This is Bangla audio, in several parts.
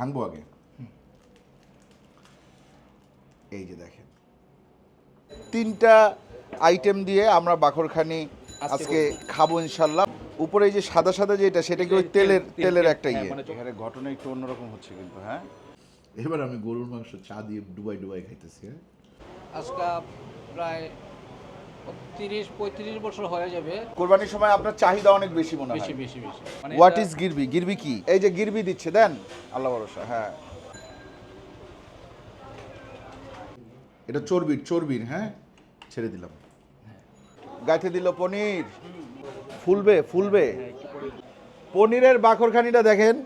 ভাঙবো আগে। এই যে দেখেন। তিনটা আইটেম দিয়ে আমরা বাকরখানি আজকে খাব ইনশাল্লাহ। উপরে যে সাদা সাদা যেটা সেটা কি ওই তেলের তেলের একটা হ্যাঁ, ইয়ে। মানে এখানে ঘটনা একটু অন্যরকম হচ্ছে কিন্তু হ্যাঁ? এবার আমি গরুর মাংস চা দিয়ে ডুবাই ডুবাই খাইতেছি হ্যাঁ? আজকে প্রায় তিরিশ পঁয়ত্রিশ বছর হয়ে যাবে। কোরবানির সময় আপনার চাহিদা অনেক বেশি মনে হয়। বেশি বেশি। মানে হোয়াট ইজ গিরবি? গিরবি কি? এই যে গিরবি দিচ্ছে দেন। আল্লাহ ভরসা হ্যাঁ। এটা চর্বির চর্বির হ্যাঁ? ছেড়ে দিলাম। দিল পনির। ফুলবে ফুলবে। পনিরের বাকরখানিটা দেখেন।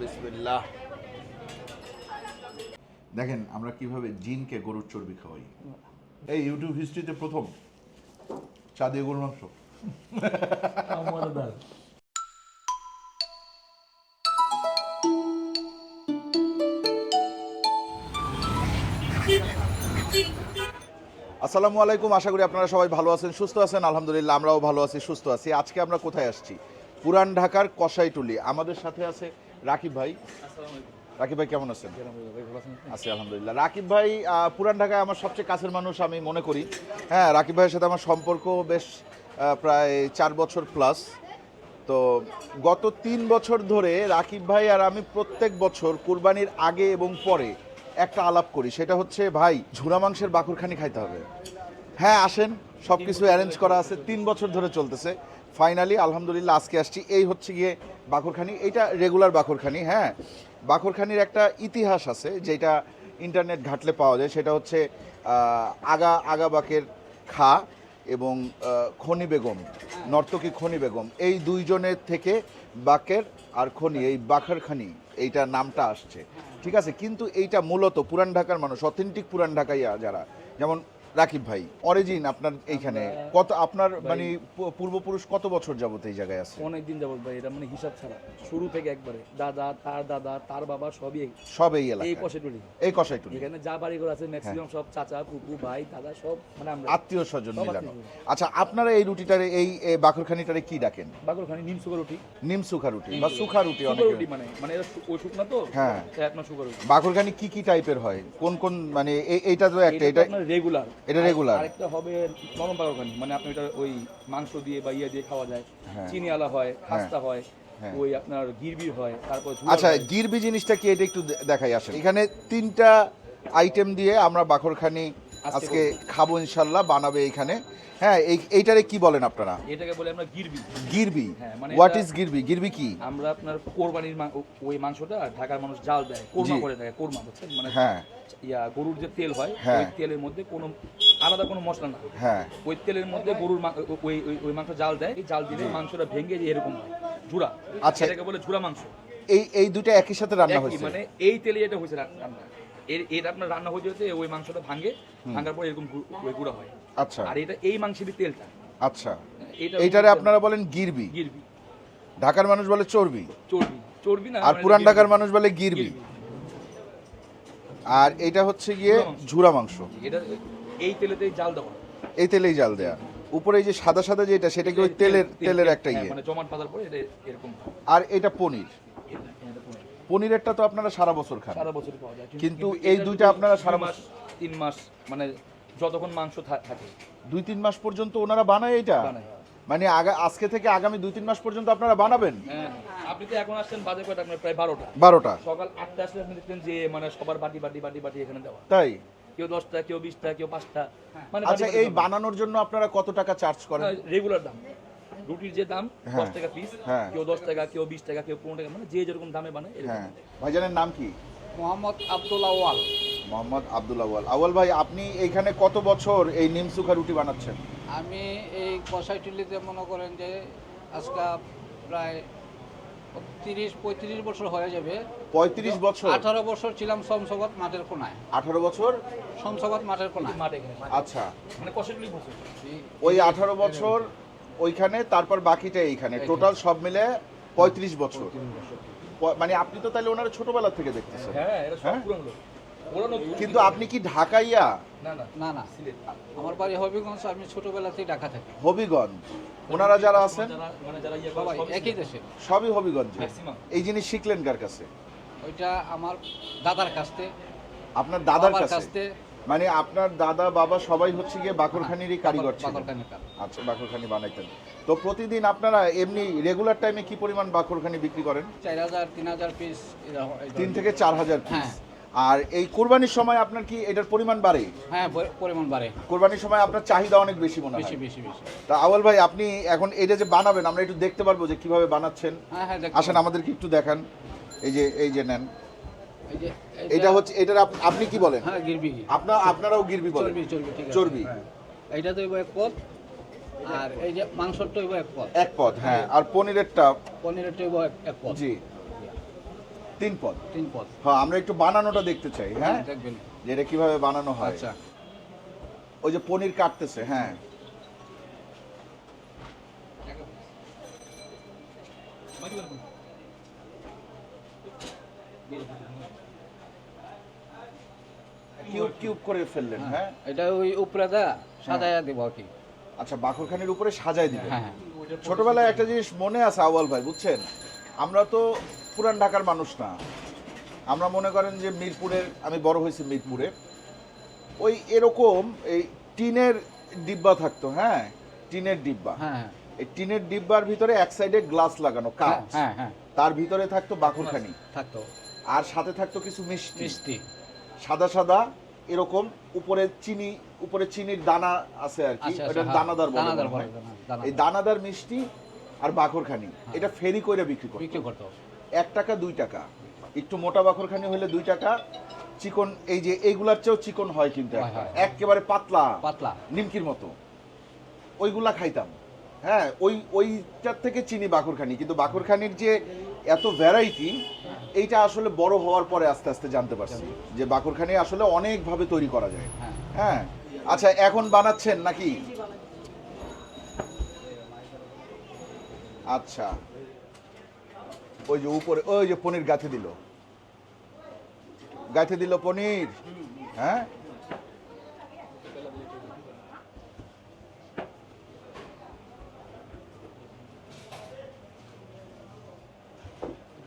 বিসমিল্লাহ। দেখেন আমরা কীভাবে জিনকে গরুর চর্বি খাওয়াই। এই ইউটিউব হিস্ট্রিতে প্রথম। চা দিয়ে গরুর মাংস। আসসালামু আলাইকুম, আশা করি আপনারা সবাই ভালো আছেন, সুস্থ আছেন। আলহামদুলিল্লাহ, আমরাও ভালো আছি, সুস্থ আছি। আজকে আমরা কোথায় আসছি? পুরান ঢাকার কসাইটুলি। আমাদের সাথে আছে রাকিব ভাই। রাকিব ভাই কেমন আছেন? আছি আলহামদুলিল্লাহ। রাকিব ভাই পুরান ঢাকায় আমার সবচেয়ে কাছের মানুষ আমি মনে করি। হ্যাঁ রাকিব ভাইয়ের সাথে আমার সম্পর্ক বেশ প্রায় চার বছর প্লাস তো গত তিন বছর ধরে রাকিব ভাই আর আমি প্রত্যেক বছর কুরবানির আগে এবং পরে একটা আলাপ করি। সেটা হচ্ছে ভাই ঝুড়া মাংসের বাকুরখানি খাইতে হবে। হ্যাঁ আসেন সব কিছু অ্যারেঞ্জ করা আছে তিন বছর ধরে চলতেছে। ফাইনালি আলহামদুলিল্লাহ আজকে আসছি। এই হচ্ছে গিয়ে বাকরখানি এইটা রেগুলার বাকরখানি হ্যাঁ। বাকরখানির একটা ইতিহাস আছে, যেটা ইন্টারনেট ঘাটলে পাওয়া যায়। সেটা হচ্ছে আগা, আগাবাকের খা এবং খনি বেগম, নর্তকী খনি বেগম। এই দুইজনের থেকে বাকের আর খনি, এই বাখারখানি এইটা নামটা আসছে। ঠিক আছে? কিন্তু এইটা মূলত পুরান ঢাকার মানুষ, অথেন্টিক পুরান ঢাকাইয়া যারা, যেমন রাকিব ভাই অরিজিন আপনার এইখানে কত আপনার মানে পূর্বপুরুষ কত বছর যাবত এই জায়গায় আছে? অনেক দিন যাবত ভাই এটা মানে হিসাব ছাড়া শুরু থেকে একবারে দাদা তার দাদা তার বাবা সবই এই- সব এই কষেটুলি এই কষাইটুলি এখানে যা বাড়ি ঘর আছে ম্যাক্সিমাম সব চাচা পুকু ভাই দাদা সব মানে আমরা আত্মীয় স্বজন সব মিলানো। আচ্ছা আপনারা এই রুটিটারে এই বাকরখানিটারে কি ডাকেন? বাগুরখানি নিম সুগার রুটি। নিম সুখা রুটি বা সুখা রুটি অনেক রুটি মানে মানে এটা শুকনা তো? হ্যাঁ। তাই আপনার সুগার রুটি। বাকরখানি কি কি টাইপের হয়? কোন কোন মানে এই- এইটা তো একটা এটা রেগুলার এটা রেগুলার আরেকটা হবে নরম বাগুরখানি মানে আপনি এটা ওই মাংস দিয়ে বা ইয়ে দিয়ে খাওয়া যায়। হ্যাঁ। চিনি আলা হয় খাস্তা হয় হ্যাঁ। ওই আপনার গিরবি হয় তারপর আচ্ছা গিরবি জিনিসটা কি এটা একটু দেখাই আসেন এখানে তিনটা আইটেম দিয়ে আমরা বাকরখানি আজকে খাব ইনশাল্লাহ বানাবে এখানে হ্যাঁ এই এইটারে কি বলেন আপনারা? এটাকে বলে আমরা গিরবি। গিরবি? হ্যাঁ, মানে হোয়াট ইজ গিরবি? গিরবি কি? আমরা আপনার কোরবানির ওই মাংসটা ঢাকার মানুষ জাল দেয় কোরমা করে দেয় কোরমা বুঝছেন? মানে হ্যাঁ। ইয়া গরুর যে তেল হয় হ্যাঁ। ওই তেলের মধ্যে কোনো আলাদা কোনো মশলা না। হ্যাঁ। ওই তেলের মধ্যে গরুর ওই ওই- মাংস জাল দেয় এই জাল দিলে মাংসটা ভেঙে যে এরকম হয় ঝুরা আচ্ছা। এটাকে বলে ঝুরা মাংস। এই এই দুটো একই সাথে রান্না হয়েছে? মানে এই তেলে এটা হয়েছে রান্না। এর এটা আপনার রান্না হয়ে যেতে ওই মাংসটা ভাঙে ভাঙার পর এরকম গুঁড়া হয়। আচ্ছা। আর এটা এই মাংসেরই তেলটা। আচ্ছা। এইটারে আপনারা বলেন গিরবি। গিরবি। ঢাকার মানুষ বলে চর্বি। চর্বি। চর্বি না আর মানে পুরান ঢাকার মানুষ বলে গিরবি। আর এটা হচ্ছে গিয়ে ঝুরা মাংস। এটা এই তেলেতেই জাল দেওয়া। এই তেলেই জাল দেয়া। উপরে যে সাদা সাদা যেটা সেটা কি ওই তেলের তেলের একটা হ্যাঁ, ইয়ে? মানে জমাট বাঁধার পরে এটা এরকম আর এটা পনির। পনিরেরটা তো আপনারা সারা বছর খান। সারা বছর পাওয়া যায় কিন্তু এই দুইটা আপনারা সারা মাস তিন মাস মানে যতক্ষণ মাংস থাকে। দুই তিন মাস পর্যন্ত ওনারা বানায় এটা? বানায়। মানে আগা আজকে থেকে আগামী দুই তিন মাস পর্যন্ত আপনারা বানাবেন? হ্যাঁ আপনি তো এখন আসছেন বাজে কয়টা? আপনার প্রায় বারোটা। বারোটা। সকাল আটটা আসলে আপনি দেখবেন যে মানে সবার বাটি বাটি বাটি বাটি এখানে দেওয়া। তাই? কেউ দশটা কেউ বিশটা কেউ পাঁচটা। মানে আচ্ছা এই বানানোর জন্য আপনারা কত টাকা চার্জ করেন? রেগুলার দাম। রুটির যে দাম হ্যাঁ। দশ টাকা পিস হ্যাঁ। কেউ দশ টাকা কেউ বিশ টাকা কেউ পনেরো টাকা মানে যে যেরকম দামে বানায় এরকম। হ্যাঁ। ভাইজানের নাম কি? মোহাম্মদ আব্দুল্লাহ ওয়াল মোহাম্মদ আব্দুল আওয়াল আওয়াল ভাই আপনি এইখানে কত বছর এই নিম সুখা রুটি বানাচ্ছেন? আমি এই কষাইটুলিতে মনে করেন যে আজকে প্রায় তিরিশ পঁয়ত্রিশ বছর হয়ে যাবে। পঁয়ত্রিশ বছর? আঠারো বছর ছিলাম সমসগত মাঠের কোনায়। আঠারো বছর? সমসগত মাঠের কোনায়। মাঠে এখানে আচ্ছা। মানে কষেগুলি বসে ওই আঠারো বছর ওইখানে তারপর বাকিটা এইখানে। টোটাল সব মিলে পঁয়ত্রিশ বছর। মানে আপনি তো তাহলে ওনারা ছোটবেলা থেকে দেখতেছেন। হ্যাঁ হ্যাঁ? কিন্তু আপনি কি ঢাকাইয়া? না না। না না। আমার বাড়ি হবিগঞ্জ আমি ছোটবেলাতেই ঢাকা থাকি। হবিগঞ্জ। ওনারা যারা আছেন? মানে ইয়ে সবাই একই দেশে। সবই হবিগঞ্জে। এই জিনিস শিখলেন কার কাছে? ওইটা আমার দাদার কাছ থেকে। আপনার দাদার কাছে? কাছ থেকে। মানে আপনার দাদা বাবা সবাই হচ্ছে গিয়ে বাকরখানিরই কারিগর ছিলেন। আচ্ছা বাকরখানি বানাইতেন। তো প্রতিদিন আপনারা এমনি রেগুলার টাইমে কি পরিমাণ বাকরখানি বিক্রি করেন? চার হাজার তিন হাজার পিস তিন থেকে চার হাজার পিস হ্যাঁ। আর এই কোরবানির সময় আপনার কি এটার পরিমাণ বাড়ে? হ্যাঁ পরিমাণ বাড়ে। কোরবানির সময় আপনার চাহিদা অনেক বেশি মনে হয়। বেশি বেশি। তা আওয়াল ভাই আপনি এখন এটা যে বানাবেন আমরা একটু দেখতে পারব যে কীভাবে বানাচ্ছেন। হ্যাঁ হ্যাঁ আসেন আমাদেরকে একটু দেখান। এই যে এই যে নেন। এটা হচ্ছে এটার আপনি কি বলেন? হ্যাঁ গিরবি। আপনার আপনারাও গিরবি বলেন। চর্বি চর্বি ঠিক আছে। চর্বি। হ্যাঁ। এইটা তো এক পদ। আর এই যে মাংসটা এক পদ। এক পদ হ্যাঁ। আর পনিরেরটা? হইব এক- পদ। জি। তিন পদ। তিন পদ। হ্যাঁ আমরা একটু বানানোটা দেখতে চাই হ্যাঁ? দেখবেন। যে এটা কীভাবে বানানো হয়। আচ্ছা। ওই যে পনির কাটতেছে হ্যাঁ। কিউব কিউব করে ফেললেন হ্যাঁ। এটা ওই উপরে দা সাজায়া দেবো আর কি। আচ্ছা বাকরখানির উপরে সাজাই দিবেন। হ্যাঁ হ্যাঁ। ছোটবেলায় একটা জিনিস মনে আছে আওয়াল ভাই বুঝছেন? আমরা তো পুরান ঢাকার মানুষ না। আমরা মনে করেন যে মিরপুরের আমি বড় হয়েছি মিরপুরে। ওই এরকম এই টিনের ডিব্বা থাকতো হ্যাঁ? টিনের ডিব্বা। হ্যাঁ। এই টিনের ডিব্বার ভিতরে এক সাইডে গ্লাস লাগানো হ্যাঁ কাঁচ। হ্যাঁ হ্যাঁ। তার ভিতরে থাকতো বাকরখানি। থাকতো। আর সাথে থাকতো কিছু মিষ্টি। মিষ্টি। সাদা সাদা এরকম উপরে চিনি উপরে চিনির দানা আছে আর কি আচ্ছা, আচ্ছা, এটা হ্যাঁ। দানাদার বলে দানাদার এই দানাদার মিষ্টি আর বাকরখানি এটা ফেরি করে বিক্রি করতো বিক্রি করতো এক টাকা দুই টাকা। একটু মোটা বাকরখানি হলে দুই টাকা। চিকন এই যে এইগুলার চেয়েও চিকন হয় কিন্তু একটা। একেবারে পাতলা। পাতলা। নিমকির মতো। ওইগুলা খাইতাম। হ্যাঁ ওই ওইটার থেকে চিনি বাকরখানি কিন্তু বাকরখানির যে এত ভ্যারাইটি এইটা আসলে বড় হওয়ার পরে আস্তে আস্তে জানতে পারছি যে বাকরখানি আসলে অনেকভাবে তৈরি করা যায়। হ্যাঁ। হ্যাঁ। আচ্ছা এখন বানাচ্ছেন নাকি? আচ্ছা। ওই যে উপরে ওই যে পনির গাছে দিল। গাছে দিল পনির। হ্যাঁ।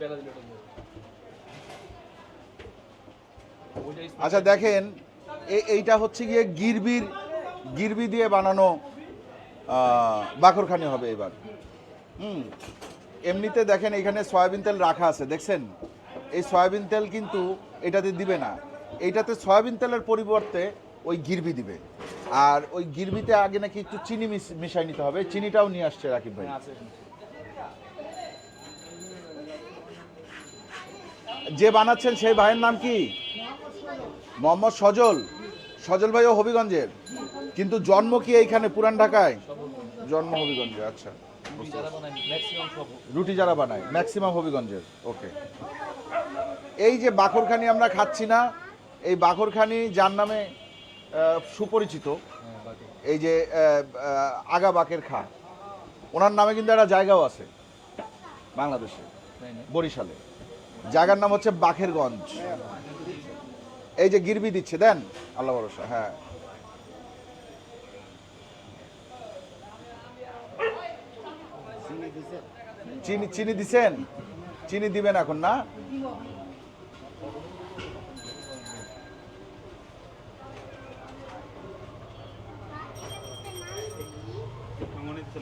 বেলা দিলে আচ্ছা দেখেন এইটা হচ্ছে গিয়ে গিরবির গিরবি দিয়ে বানানো বাকরখানি হবে এবার। হুম এমনিতে দেখেন এখানে সয়াবিন তেল রাখা আছে দেখছেন? এই সয়াবিন তেল কিন্তু এটাতে দিবে না। এইটাতে সয়াবিন তেলের পরিবর্তে ওই গিরবি দিবে। আর ওই গিরবিতে আগে নাকি একটু চিনি মিশ- মিশাই নিতে হবে। চিনিটাও নিয়ে আসছে রাকিব ভাই। যে বানাচ্ছেন সেই ভাইয়ের নাম কি? মোহাম্মদ সজল। সজল ভাইও হবিগঞ্জের। কিন্তু জন্ম কি এইখানে পুরান ঢাকায়? জন্ম হবিগঞ্জে আচ্ছা। রুটি যারা বানায় ম্যাক্সিমাম হবিগঞ্জের ওকে এই যে বাখরখানি আমরা খাচ্ছি না, এই বাখরখানি যার নামে সুপরিচিত, এই যে আগা বাকের খা। ওনার নামে কিন্তু একটা জায়গাও আছে, বাংলাদেশে, বরিশালে। জায়গার নাম হচ্ছে বাখেরগঞ্জ। এই যে গিরবি দিচ্ছে দেন? আল্লাহ ভরসা হ্যাঁ। চিনি চিনি দিছেন? চিনি দিবেন এখন না?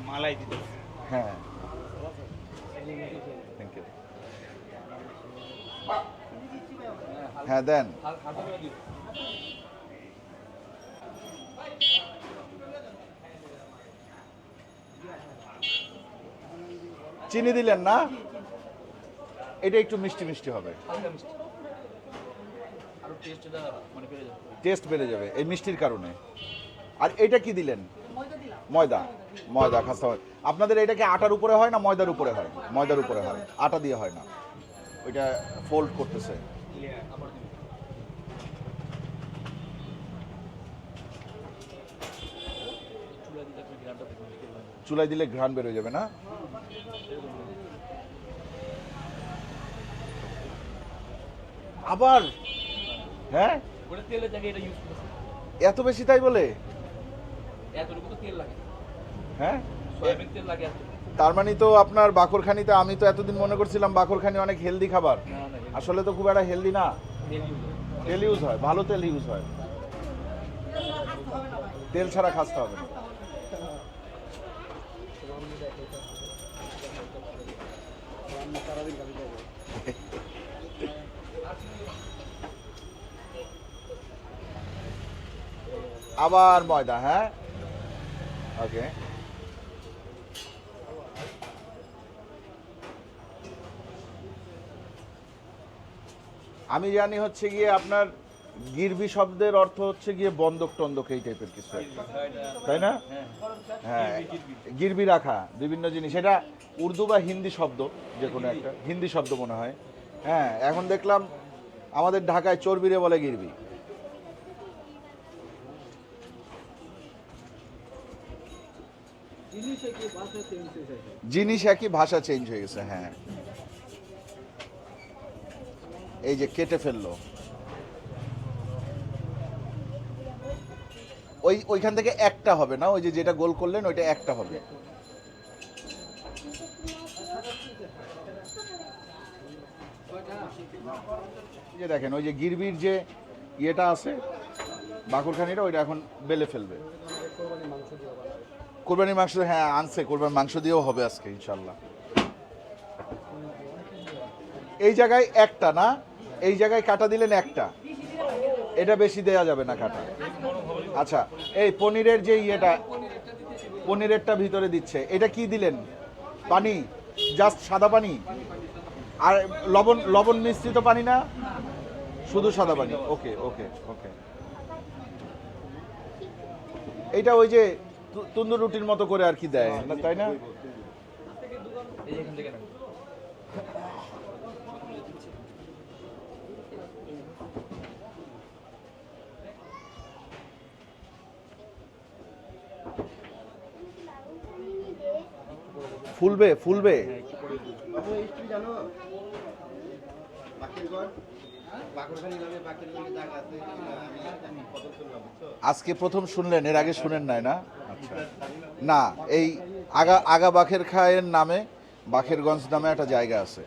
মালাই দিতে হ্যাঁ থ্যাংক ইউ হ্যাঁ দেন চিনি দিলেন না? এটা একটু মিষ্টি মিষ্টি হবে। টেস্টটা মানে বেড়ে যাবে। টেস্ট বেড়ে যাবে এই মিষ্টির কারণে। আর এটা কি দিলেন? ময়দা ময়দা। খাস্তা হয় আপনাদের এটা কি আটার উপরে হয় না ময়দার উপরে হয়? ময়দার উপরে হয়। আটা দিয়ে হয় না। ওইটা ফোল্ড করতেছে। চুলায় দিলে ঘ্রাণ বেরোয় যাবে না? আবার? হ্যাঁ? এত বেশি তাই বলে? হ্যাঁ। তার মানে তো আপনার বাকরখানিতে আমি তো এতদিন মনে করছিলাম বাকরখানি অনেক হেলদি খাবার। আসলে তো খুব একটা হেলদি না। তেল ইউজ হয় ভালো তেল ইউজ হয়। তেল ছাড়া খাসতে হবে না। আবার ময়দা হ্যাঁ? ওকে আমি জানি হচ্ছে গিয়ে আপনার গিরবি শব্দের অর্থ হচ্ছে গিয়ে বন্দক টন্দক এই টাইপের কিছু। তাই না? হ্যাঁ গিরবি রাখা, বিভিন্ন জিনিস। এটা উর্দু বা হিন্দি শব্দ, যে কোনো একটা। হিন্দি শব্দ মনে হয়। হ্যাঁ এখন দেখলাম আমাদের ঢাকায় চর্বিরে বলে গিরবি। জিনিস একই ভাষা চেঞ্জ হয়ে গেছে হ্যাঁ। এই যে কেটে ফেলল। ওই ওইখান থেকে একটা হবে না? ওই যে যেটা গোল করলেন, ওইটা একটা হবে। যে দেখেন, ওই যে গিরবির যে ইয়েটা আছে, বাকুরখানিটা, ওইটা এখন বেলে ফেলবে। কোরবানির মাংস হ্যাঁ আনছে। কোরবানির মাংস দিয়েও হবে আজকে ইনশাল্লাহ এই জায়গায় একটা না? এই জায়গায় কাটা দিলেন একটা। এটা বেশি দেয়া যাবে না কাটা। আচ্ছা এই পনিরের যে ইয়েটা, পনিরেরটা ভিতরে দিচ্ছে, এটা কি দিলেন? পানি? জাস্ট সাদা পানি? আর লবণ লবণ মিশ্রিত পানি না? শুধু সাদা পানি? ওকে ওকে ওকে। এটা ওই যে তন্দুর রুটির মতো করে আর কি দেয় তাই না এই যে এখান থেকে নেন। ফুলবে ফুলবে। আজকে প্রথম শুনলেন, এর আগে শুনেন নাই না? আচ্ছা। না, এই আগা আগা বাখের খায়ের নামে, বাখেরগঞ্জ নামে একটা জায়গা আছে।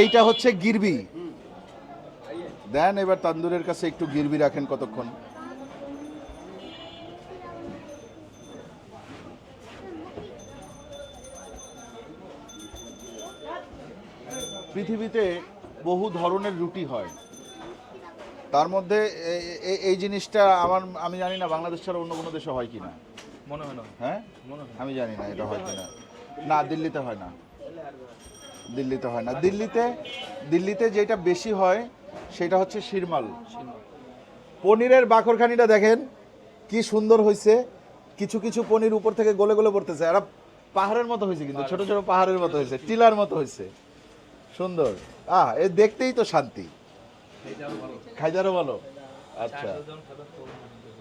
এইটা হচ্ছে গিরবি। দেন এবার তান্দুরের কাছে একটু গিরবি রাখেন কতক্ষণ। পৃথিবীতে বহু ধরনের রুটি হয়। তার মধ্যে এই জিনিসটা আমার আমি জানি না বাংলাদেশ ছাড়া অন্য কোনো দেশে হয় কিনা। মনে হয় না। হ্যাঁ? মনে হয় না। আমি জানি না এটা হয় কিনা। না দিল্লিতে হয় না। দিল্লিতে হয় না। দিল্লিতে দিল্লিতে যেটা বেশি হয় সেটা হচ্ছে শিরমাল। পনিরের বাকরখানিটা দেখেন কি সুন্দর হয়েছে কিছু কিছু পনির উপর থেকে গলে গলে পড়তেছে। আর পাহাড়ের মতো হয়েছে কিন্তু ছোট ছোট পাহাড়ের মতো হয়েছে টিলার মতো হয়েছে সুন্দর। আহ এ দেখতেই তো শান্তি। খাইজারও ভালো। আচ্ছা।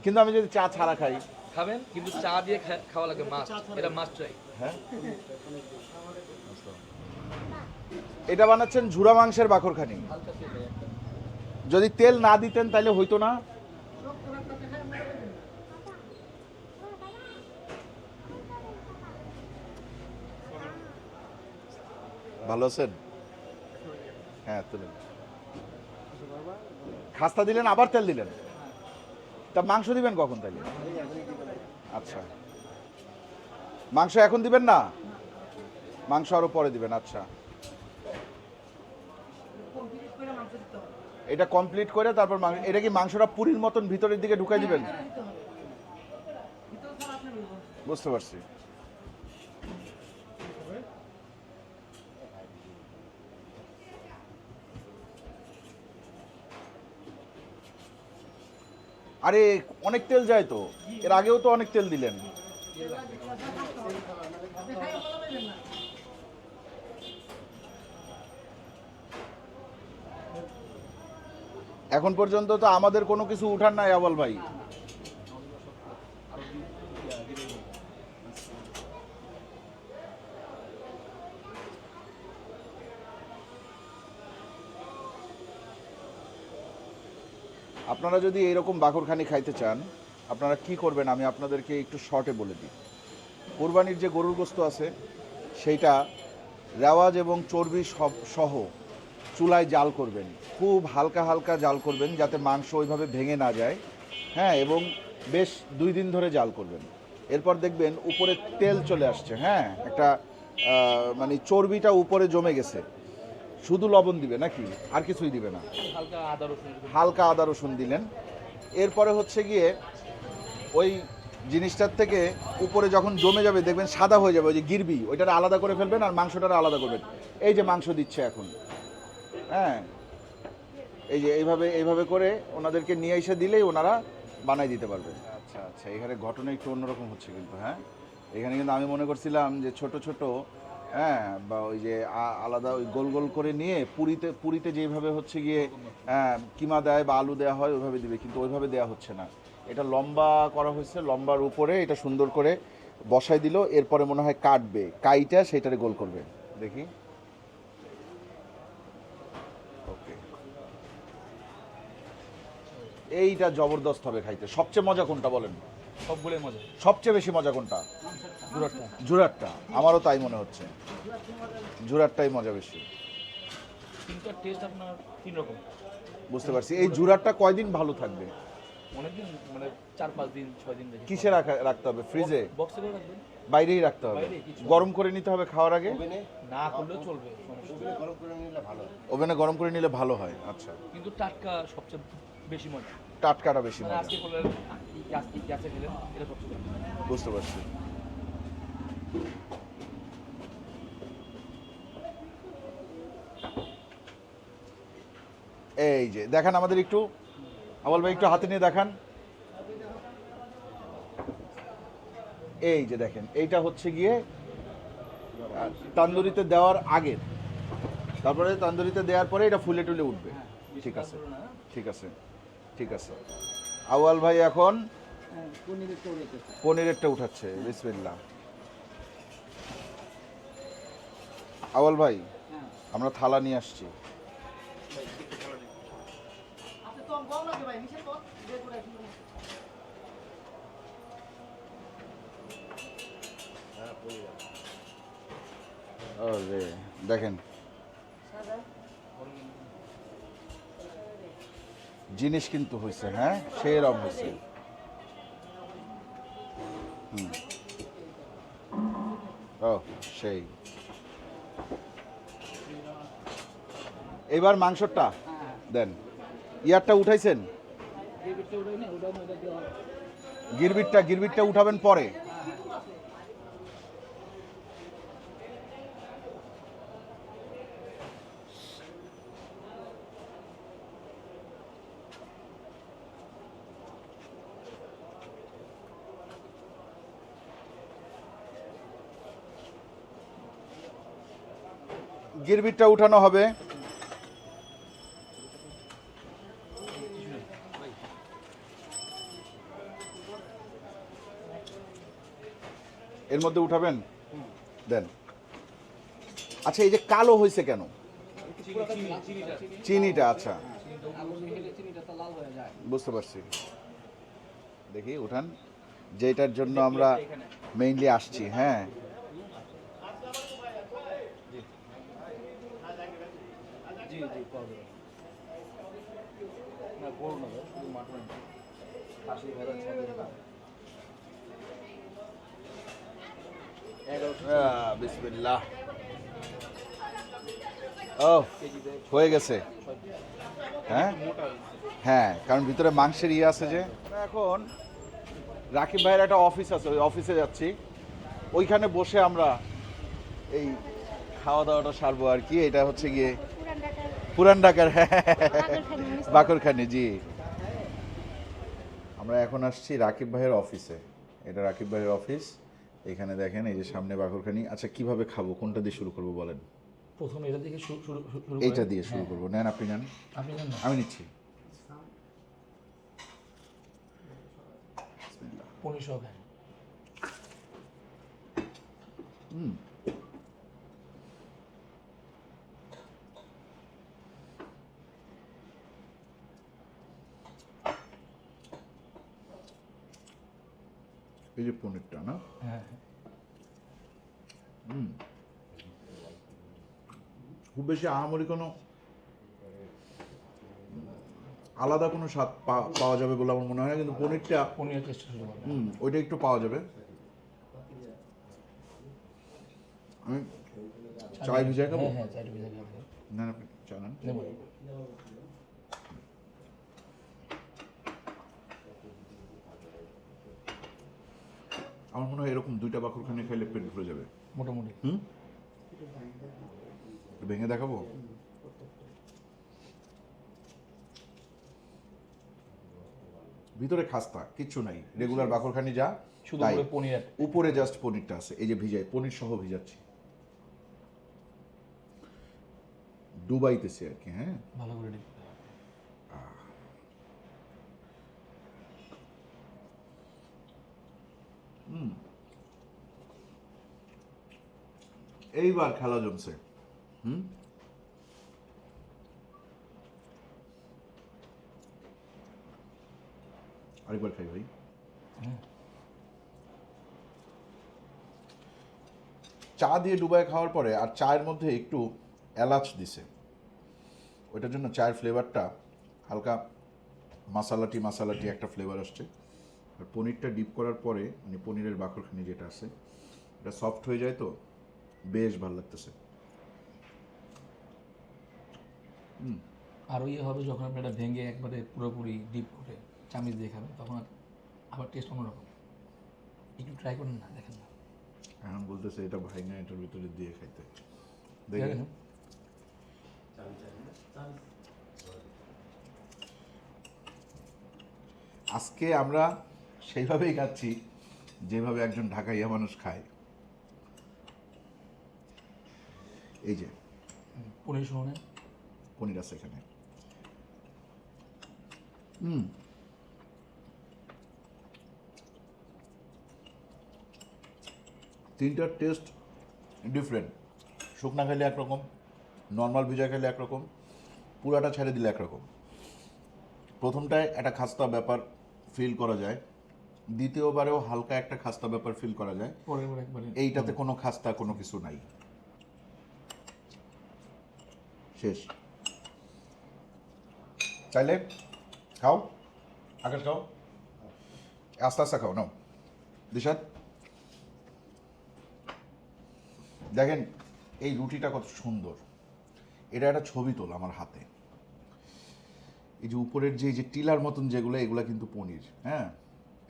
কিন্তু আমি যদি চা ছাড়া খাই। খাবেন? কিন্তু চা দিয়ে খাওয়া লাগে মাছ এটা মাছ চাই হ্যাঁ? এটা বানাচ্ছেন ঝুরা মাংসের বাকরখানি যদি তেল না দিতেন তাহলে হইতো না। ভালো আছেন? হ্যাঁ তুলেন খাস্তা দিলেন আবার তেল দিলেন? তা মাংস দিবেন কখন তাইলে? আচ্ছা। মাংস এখন দিবেন না? মাংস আরও পরে দিবেন আচ্ছা। এটা কমপ্লিট করে তারপর এটা কি মাংসটা পুরীর মতন ভিতরের দিকে ঢুকাই দিবেন? বুঝতে পারছি। আরে অনেক তেল যায় তো। এর আগেও তো অনেক তেল দিলেন। এখন পর্যন্ত তো আমাদের কোনো কিছু উঠার নাই আবল ভাই। আপনারা যদি এইরকম বাকরখানি খাইতে চান, আপনারা কি করবেন? আমি আপনাদেরকে একটু শর্টে বলে দিই। কোরবানির যে গরুর গোস্ত আছে, সেইটা রেওয়াজ এবং চর্বি সব সহ চুলায় জাল করবেন। খুব হালকা হালকা জাল করবেন যাতে মাংস ওইভাবে ভেঙে না যায়। হ্যাঁ এবং বেশ দুই দিন ধরে জাল করবেন। এরপর দেখবেন উপরে তেল চলে আসছে। হ্যাঁ একটা মানে চর্বিটা উপরে জমে গেছে। শুধু লবণ দিবে নাকি? আর কিছুই দিবে না। হালকা আদা রসুন হালকা আদা রসুন দিলেন। এরপরে হচ্ছে গিয়ে ওই জিনিসটার থেকে উপরে যখন জমে যাবে দেখবেন সাদা হয়ে যাবে ওই যে গিরবি ওইটার আলাদা করে ফেলবেন আর মাংসটার আলাদা করবেন। এই যে মাংস দিচ্ছে এখন। হ্যাঁ? এই যে এইভাবে এইভাবে করে ওনাদেরকে নিয়ে এসে দিলেই ওনারা বানাই দিতে পারবে। আচ্ছা আচ্ছা। এখানে ঘটনা একটু অন্যরকম হচ্ছে কিন্তু হ্যাঁ? এখানে কিন্তু আমি মনে করছিলাম যে ছোট ছোট হ্যাঁ বা ওই যে আলাদা ওই গোল গোল করে নিয়ে পুরিতে পুরিতে যেভাবে হচ্ছে গিয়ে হ্যাঁ, কিমা দেয় বা আলু দেওয়া হয় ওইভাবে দিবে কিন্তু ওইভাবে দেওয়া হচ্ছে না। এটা লম্বা করা হয়েছে লম্বার উপরে এটা সুন্দর করে বসাই দিল এরপরে মনে হয় কাটবে। কাইটা সেটারে গোল করবে। দেখি। ওকে। এইটা জবরদস্ত হবে খাইতে। সবচেয়ে মজা কোনটা বলেন? সবগুলোই মজা। সবচেয়ে বেশি মজা কোনটা? জোরাটটা। আমারও তাই মনে হচ্ছে। জুরাটটাই মজা বেশি। টেস্ট আপনার তিন রকম। বুঝতে পারছি। এই জুরাটটা কয়দিন ভালো থাকবে? অনেকদিন মানে চার পাঁচ দিন ছয় দিন কিসে রাখা রাখতে হবে? ফ্রিজে? বক্সে করে রাখবেন। বাইরেই রাখতে হবে। বাইরে, কিছু। না। গরম করে নিতে হবে খাওয়ার আগে? না করলেও চলবে। ওভেনে গরম করে নিলে ভালো হয়। আচ্ছা। কিন্তু টাটকা সবচেয়ে বেশি মজা। টাটকাটা বেশি মানে মজা। আজকে করলেন আজকে গ্যাসে খেলেন এটা সবচেয়ে বুঝতে পারছি। এই যে দেখান আমাদের একটু। আমল ভাই একটু হাতে নিয়ে দেখান। এই যে দেখেন এইটা হচ্ছে গিয়ে তান্দুরিতে দেওয়ার আগের। তারপরে তান্দুরিতে দেওয়ার পরে এটা ফুলে টুলে উঠবে। ঠিক আছে ঠিক আছে ঠিক আছে। আওয়াল ভাই এখন পনিরেরটা উঠাচ্ছে বিসমিল্লাহ। আওয়াল ভাই আমরা থালা নিয়ে আসছি। আরে দেখেন। জিনিস কিন্তু হয়েছে হ্যাঁ? সেই রকম হয়েছে হুম। ও সেই। এবার মাংসটা দেন। ইয়ারটা উঠাইছেন? গিরবিটটা গিরবিটটা উঠাবেন পরে। গিরবিটটা উঠানো হবে। এর মধ্যে উঠাবেন? দেন। আচ্ছা এই যে কালো হয়েছে কেন? চিনিটা আচ্ছা। বুঝতে পারছি। দেখি, উঠান। যেটার জন্য আমরা মেইনলি আসছি হ্যাঁ জি জি পাবে না গরু না ভাই, শুধু মাটন খাসি ভেড়া ছাগল না। এগারোশো আহ, বিসমিল্লাহ ও হয়ে গেছে। হ্যাঁ? হ্যাঁ কারণ ভিতরে মাংসের ইয়ে আছে যে এখন রাকিব ভাইয়ের একটা অফিস আছে ওই অফিসে যাচ্ছি। ওইখানে বসে আমরা এই খাওয়া দাওয়াটা সারবো আর কি। এটা হচ্ছে গিয়ে পুরান ঢাকার পুরান ঢাকার বাকরখানি, মিষ্টি। বাকরখানি জি। আমরা এখন আসছি রাকিব ভাইয়ের অফিসে। এটা রাকিব ভাইয়ের অফিস। এখানে দেখেন এই যে সামনে বাকরখানি আচ্ছা কীভাবে খাব? কোনটা দিয়ে শুরু করব বলেন? প্রথমে এটা থেকে শুরু এইটা দিয়ে শুরু হ্যাঁ। করব। নেন আপনি নেন। আপনি নেন আমি নিচ্ছি। পনির হুম। এই যে পনিরটা না হ্যাঁ খুব বেশি আহামরি কোনো আলাদা কোনো স্বাদ পাওয়া যাবে বলে আমার মনে হয় না কিন্তু পনিরটা পনিরের টেস্ট হুম ওইটা একটু পাওয়া যাবে। আমি ভিজাই খাব? হ্যাঁ হ্যাঁ ভিজা খাব। না না, চা আমার মনে হয় এরকম দুইটা বাকরখানে খাইলে পেট ভরে যাবে। মোটামুটি। হুম? ভেঙে দেখাবো? ভিতরে খাস্তা কিচ্ছু নাই। রেগুলার বাকরখানি যা শুধু উপরে পনির। উপরে জাস্ট পনিরটা আছে। এই যে ভিজাই পনির সহ ভিজাচ্ছি। ডুবাইতেছি আর কি হ্যাঁ? ভালো করে এইবার খেলা জমছে। হুম? আরেকবার খাই ভাই। চা দিয়ে ডুবাই খাওয়ার পরে আর চায়ের মধ্যে একটু এলাচ দিছে। ওইটার জন্য চায়ের ফ্লেভারটা হালকা মাসালাটি মাসালাটি একটা ফ্লেভার আসছে। আর পনিরটা ডিপ করার পরে মানে পনিরের বাকরখানি যেটা আছে, এটা সফট হয়ে যায় তো বেশ ভালো লাগতেছে। আর ইয়ে হবে যখন আপনি এটা ভেঙে একবারে পুরোপুরি ডিপ করে চামিচ দিয়ে খাবেন তখন আর আবার টেস্ট অন্যরকম। একটু ট্রাই করুন না দেখেন না। এখন বলতেছে এটা ভাই না এটার ভিতরে দিয়ে খাইতে। দেখেন দেখেন আজকে আমরা সেইভাবেই খাচ্ছি যেভাবে একজন ঢাকাইয়া মানুষ খায়। এই যে। পনির শুনে পনির আছে এখানে। হুম। তিনটার টেস্ট ডিফারেন্ট শুকনা খেলে একরকম নর্মাল ভিজা খেলে একরকম পুরাটা ছেড়ে দিলে একরকম। প্রথমটায় একটা খাস্তা ব্যাপার ফিল করা যায়। দ্বিতীয়বারেও হালকা একটা খাস্তা ব্যাপার ফিল করা যায়। এইটাতে কোনো খাস্তা কোনো কিছু নাই। শেষ। চাইলে খাও আকাশ খাও। আস্তে আস্তে খাও নাও। দিশাদ দেখেন এই রুটিটা কত সুন্দর। এটা একটা ছবি তোল আমার হাতে। এই যে উপরের যে এই যে টিলার মতন যেগুলো এগুলো কিন্তু পনির হ্যাঁ?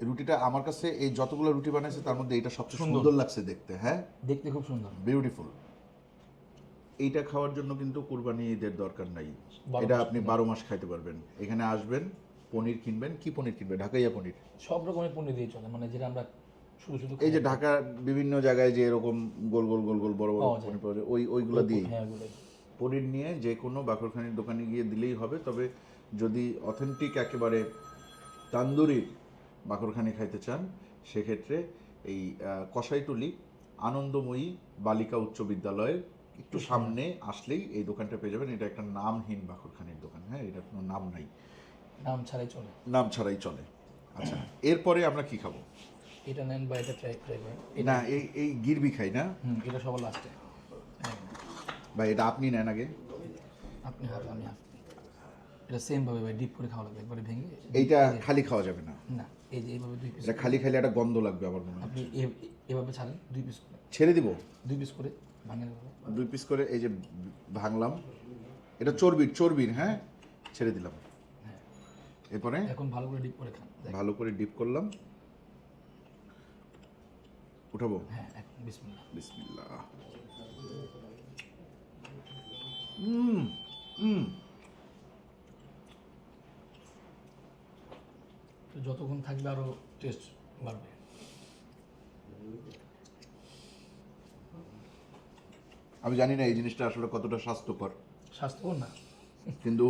রুটিটা আমার কাছে এই যতগুলো রুটি বানাইছে তার মধ্যে এটা সবচেয়ে সুন্দর। লাগছে দেখতে হ্যাঁ? দেখতে খুব সুন্দর। বিউটিফুল এইটা খাওয়ার জন্য কিন্তু কুরবানি ঈদের দরকার নাই। এটা আপনি বারো মাস খাইতে পারবেন। এখানে আসবেন পনির কিনবেন কি পনির কিনবেন? ঢাকাইয়া পনির। সব রকমের পনির দিয়ে চলে মানে যেটা আমরা শুধু শুধু এই যে। ঢাকার বিভিন্ন জায়গায় যে এরকম গোল গোল গোল গোল বড় বড় পনির পাওয়া যায় ওই ওইগুলো দিয়ে হ্যাঁ পনির নিয়ে যে কোনো বাকরখানির দোকানে গিয়ে দিলেই হবে তবে যদি অথেন্টিক একেবারে তান্দুরি বাকরখানি খাইতে চান সেক্ষেত্রে এই আহ, কসাইটুলি আনন্দময়ী বালিকা উচ্চ বিদ্যালয়ের একটু সামনে আসলেই এই দোকানটা পেয়ে যাবেন। এটা একটা নামহীন বাকরখানির দোকান হ্যাঁ? এটা কোনো নাম নাই। নাম ছাড়াই চলে। নাম ছাড়াই চলে। আচ্ছা এরপরে আমরা কি খাব? এটা নেন বা এটা ট্রাই করেন। না এই এই গিরবি খাই না? এটা সবার লাস্টে বা এটা আপনি নেন আগে। আপনি হাফ আমি এটা সেম ভাবে ভাই ডিপ করে খাওয়া লাগবে একবারে ভেঙে এইটা খালি খাওয়া যাবে না? না এই যে এইভাবে দুই পিস এটা খালি খালি একটা গন্ধ লাগবে আমার মনে হয় আপনি এভাবে ছাড়েন দুই পিস করে। ছেড়ে দিব? দুই পিস করে। দুই পিস করে এই যে ভাঙলাম এটা চর্বির চর্বির হ্যাঁ? ছেড়ে দিলাম। হ্যাঁ। এরপরে? এখন ভালো করে ডিপ করে খান ভালো করে ডিপ করলাম। উঠাবো? হ্যাঁ বিসমিল্লাহ। বিসমিল্লাহ। হুম হুম তো যতক্ষণ থাকবে আরও টেস্ট বাড়বে। আমি জানি না এই জিনিসটা আসলে কতটা স্বাস্থ্যকর। স্বাস্থ্যকর না। কিন্তু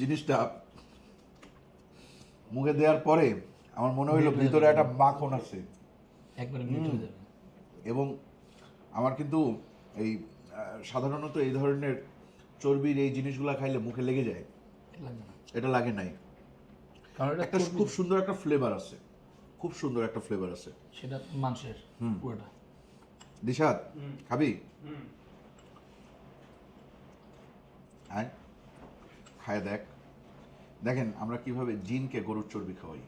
জিনিসটা মুখে দেওয়ার পরে আমার মনে হইল ভিতরে একটা মাখন আছে। একবারে এবং আমার কিন্তু এই সাধারণত এই ধরনের চর্বির এই জিনিসগুলো খাইলে মুখে লেগে যায়। এটা লাগে নাই। কারণ এটা একটা খুব সুন্দর একটা ফ্লেভার আছে। খুব সুন্দর একটা ফ্লেভার আছে। সেটা মাংসের পুরোটা। দিশাদ খাবি আয় খায় দেখ। দেখেন আমরা কীভাবে জিনকে গরুর চর্বি খাওয়াই।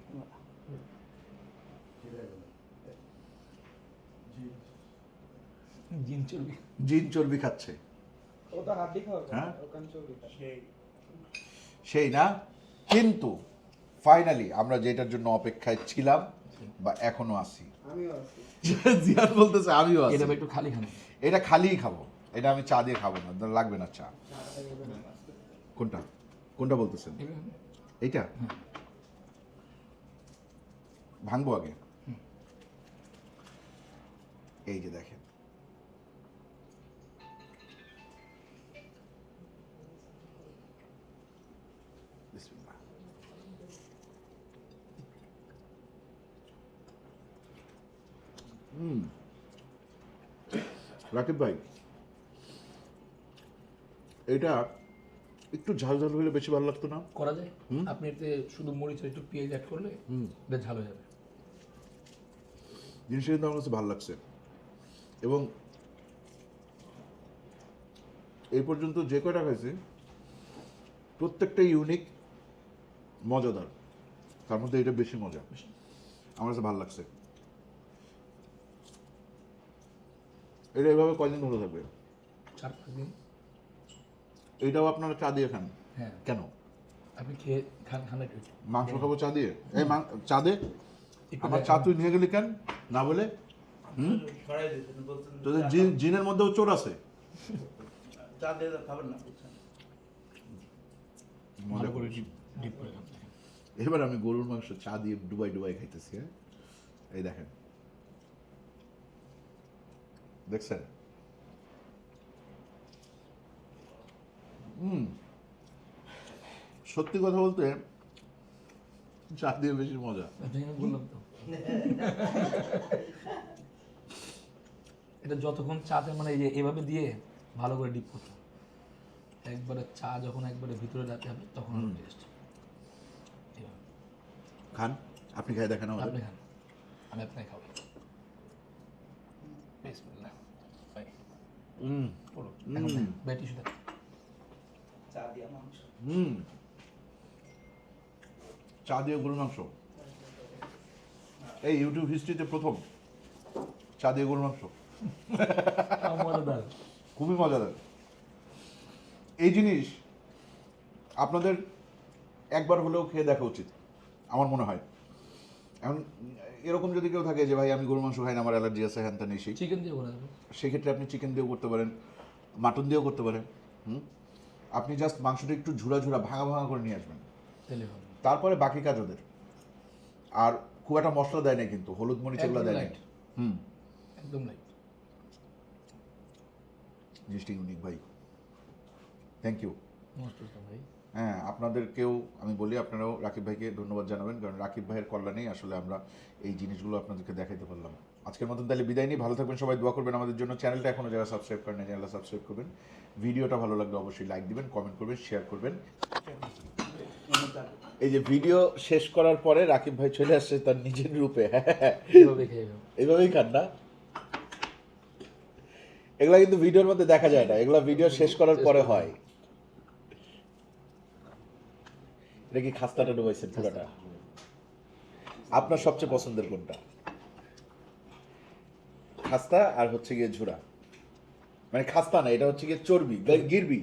জিন চর্বি। জিন চর্বি খাচ্ছে। হ্যাঁ? সেই। না? কিন্তু ফাইনালি আমরা যেটার জন্য অপেক্ষায় ছিলাম বা এখনও আছি। জিয়ার জিয়াদ বলতেছে আমিও আছি। এটা একটু খালি খাব। এটা খালিই খাব। এটা আমি চা দিয়ে খাব না লাগবে না চা। কোনটা? কোনটা বলতেছেন? এইটা? ভাঙবো আগে? এই যে দেখেন। হুম রাকিব ভাই এটা একটু ঝাল ঝাল হলে বেশি ভালো লাগতো না? করা যায়। আপনি এতে শুধু মরিচ একটু পেঁয়াজ অ্যাড করলে এটা ঝাল হয়ে যাবে। জিনিসটা কিন্তু আমার কাছে ভালো লাগছে। এবং এই পর্যন্ত যে কয়টা খাইছি প্রত্যেকটা ইউনিক মজাদার। তার মধ্যে এটা বেশি মজা। আমার কাছে ভালো লাগছে। এটা এভাবে কয়দিন ভালো থাকবে? চার পাঁচ দিন। এইটাও আপনারা চা দিয়ে খান? হ্যাঁ। কেন? আপনি খেয়ে খান খান মাংস খাব চা দিয়ে? এই চা দে। একটু আমার চা তুই নিয়ে গেলি কেন? না বলে? হুম? তোদের জিন- জিনের মধ্যেও চোর আছে। চা দিয়ে তো খাবেন না। মজা করে ডিপ ডিপ করে খান। দেখেন। এবার আমি গরুর মাংস চা দিয়ে ডুবাই ডুবাই খাইতেছি হ্যাঁ? এই দেখেন। দেখছেন? হুম। সত্যি কথা বলতে চা দিয়ে বেশি মজা। বললাম তো। এটা যতক্ষণ চাতে মানে এই যে এভাবে দিয়ে ভালো করে ডিপ করতে একবারে চা যখন একবারে ভিতরে রাখতে হবে তখন টেস্ট খান আপনি খাই দেখেন আপনি খান। আমি আপনাকে খাব বিসমিল্লাহ ভাই হুম। চা দিয়া মাংস হুম। চা দিয়ে গরুর মাংস। এই ইউটিউব হিস্ট্রিতে প্রথম। চা দিয়ে গরুর মাংস। মজাদার। খুবই মজাদার। এই জিনিস আপনাদের একবার হলেও খেয়ে দেখা উচিত আমার মনে হয়। এখন এরকম যদি কেউ থাকে যে ভাই আমি গরু মাংস খাই না আমার অ্যালার্জি আছে হ্যান ত্যান সেই চিকেন দিয়ে করা যাবে। সেক্ষেত্রে আপনি চিকেন দিয়েও করতে পারেন মাটন দিয়েও করতে পারেন হুম? আপনি জাস্ট মাংসটা একটু ঝুরা ঝুরা ভাঙা ভাঙা করে নিয়ে আসবেন। তারপরে বাকি কাজ ওদের। আর খুব একটা মশলা দেয় না কিন্তু হলুদ মরিচ এগুলো দেয় না হুম। একদম লাইট জিনিসটা ইউনিক ভাই। থ্যাংক ইউ হতো ভাই। হ্যাঁ আপনাদেরকেও আমি বলি আপনারাও রাকিব ভাইকে ধন্যবাদ জানাবেন কারণ রাকিব ভাইয়ের কল্যাণেই আসলে আমরা এই জিনিসগুলো আপনাদেরকে দেখাইতে পারলাম। আজকের মতন তাহলে বিদায় নিই ভালো থাকবেন সবাই দোয়া করবেন আমাদের জন্য। চ্যানেলটা এখনও যারা সাবস্ক্রাইব করেন চ্যানেলটা সাবস্ক্রাইব করবেন। ভিডিওটা ভালো লাগলে অবশ্যই লাইক দিবেন কমেন্ট করবেন শেয়ার করবেন। এই যে ভিডিও শেষ করার পরে রাকিব ভাই চলে আসছে তার নিজের রূপে। এইভাবেই খান না? এগুলা কিন্তু ভিডিওর মধ্যে দেখা যায় না এগুলা ভিডিও শেষ করার পরে হয়। এটা কি খাস্তাটা ডুবাইছেন পুরোটা? আপনার সবচেয়ে পছন্দের কোনটা? খাস্তা আর হচ্ছে গিয়ে ঝুরা মানে খাস্তা না, এটা হচ্ছে গিয়ে চর্বি, গিরবি।